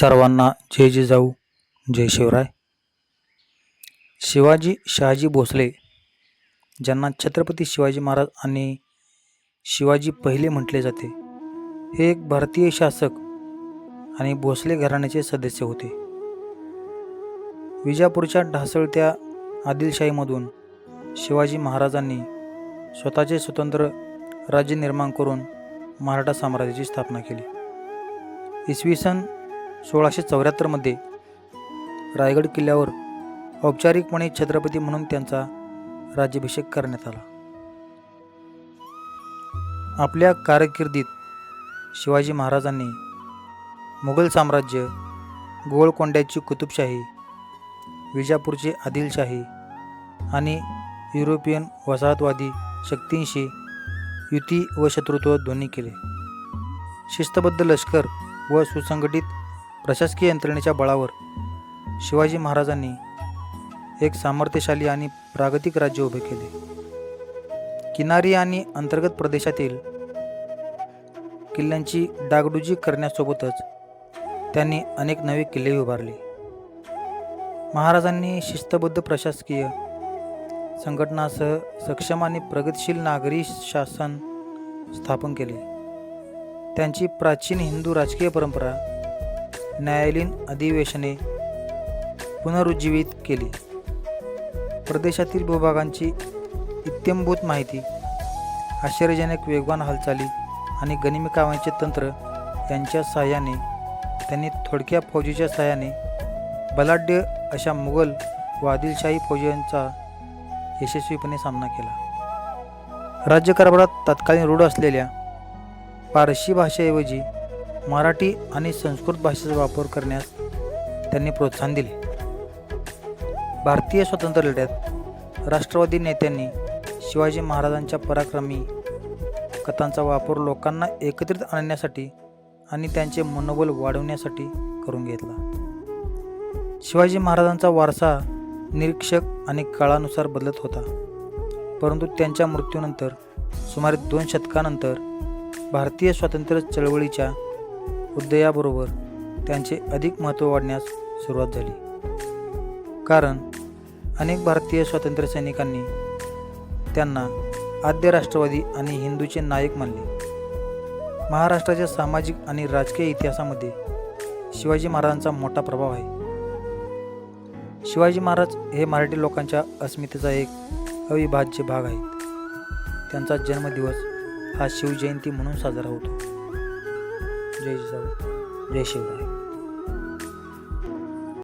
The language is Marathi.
सर्वांना जय जिजाऊ जय शिवराय. शिवाजी शहाजी भोसले ज्यांना छत्रपती शिवाजी महाराज आणि शिवाजी पहिले म्हटले जाते हे एक भारतीय शासक आणि भोसले घराण्याचे सदस्य होते. विजापूरच्या ढासळत्या आदिलशाहीमधून शिवाजी महाराजांनी स्वतःचे स्वतंत्र राज्य निर्माण करून मराठा साम्राज्याची स्थापना केली. इसवी सन सोळाशे चौऱ्याहत्तरमध्ये रायगड किल्ल्यावर औपचारिकपणे छत्रपती म्हणून त्यांचा राज्याभिषेक करण्यात आला. आपल्या कारकिर्दीत शिवाजी महाराजांनी मुघल साम्राज्य गोळकोंड्याची कुतुबशाही विजापूरची आदिलशाही आणि युरोपियन वसाहतवादी शक्तींशी युती व शत्रुत्व दोन्ही केले. शिस्तबद्ध लष्कर व सुसंघटित प्रशासकीय यंत्रणेच्या बळावर शिवाजी महाराजांनी एक सामर्थ्यशाली आणि प्रागतिक राज्य उभे केले. किनारी आणि अंतर्गत प्रदेशातील किल्ल्यांची डागडुजी करण्यासोबतच त्यांनी अनेक नवे किल्ले उभारले. महाराजांनी शिस्तबद्ध प्रशासकीय संघटनासह सक्षम आणि प्रगतशील नागरी शासन स्थापन केले. त्यांची प्राचीन हिंदू राजकीय परंपरा न्यायालयीन अधिवेशने पुनरुज्जीवित केली. प्रदेशातील भूभागांची इत्यंभूत माहिती आश्चर्यजनक वेगवान हालचाली आणि गनिमिकावांचे तंत्र यांच्या सहाय्याने त्यांनी थोडक्या फौजीच्या सहाय्याने बलाढ्य अशा मुघल व आदिलशाही फौजांचा यशस्वीपणे सामना केला. राज्यकारभारात तत्कालीन रूढ असलेल्या पारशी भाषेऐवजी मराठी आणि संस्कृत भाषेचा वापर करण्यास त्यांनी प्रोत्साहन दिले. भारतीय स्वातंत्र्य लढ्यात राष्ट्रवादी नेत्यांनी शिवाजी महाराजांच्या पराक्रमी कथांचा वापर लोकांना एकत्रित आणण्यासाठी आणि त्यांचे मनोबल वाढवण्यासाठी करून घेतला. शिवाजी महाराजांचा वारसा निरीक्षक आणि काळानुसार बदलत होता. परंतु त्यांच्या मृत्यूनंतर सुमारे दोन शतकानंतर भारतीय स्वातंत्र्य चळवळीच्या उदयाबरोबर त्यांचे अधिक महत्त्व वाढण्यास सुरुवात झाली. कारण अनेक भारतीय स्वातंत्र्य सैनिकांनी त्यांना आद्य राष्ट्रवादी आणि हिंदूचे नायक मानले. महाराष्ट्राच्या सामाजिक आणि राजकीय इतिहासामध्ये शिवाजी महाराजांचा मोठा प्रभाव आहे. शिवाजी महाराज हे मराठी लोकांच्या अस्मितेचा एक अविभाज्य भाग आहेत. त्यांचा जन्मदिवस हा शिवजयंती म्हणून साजरा होतो. जय जिजाऊ जय शिवराय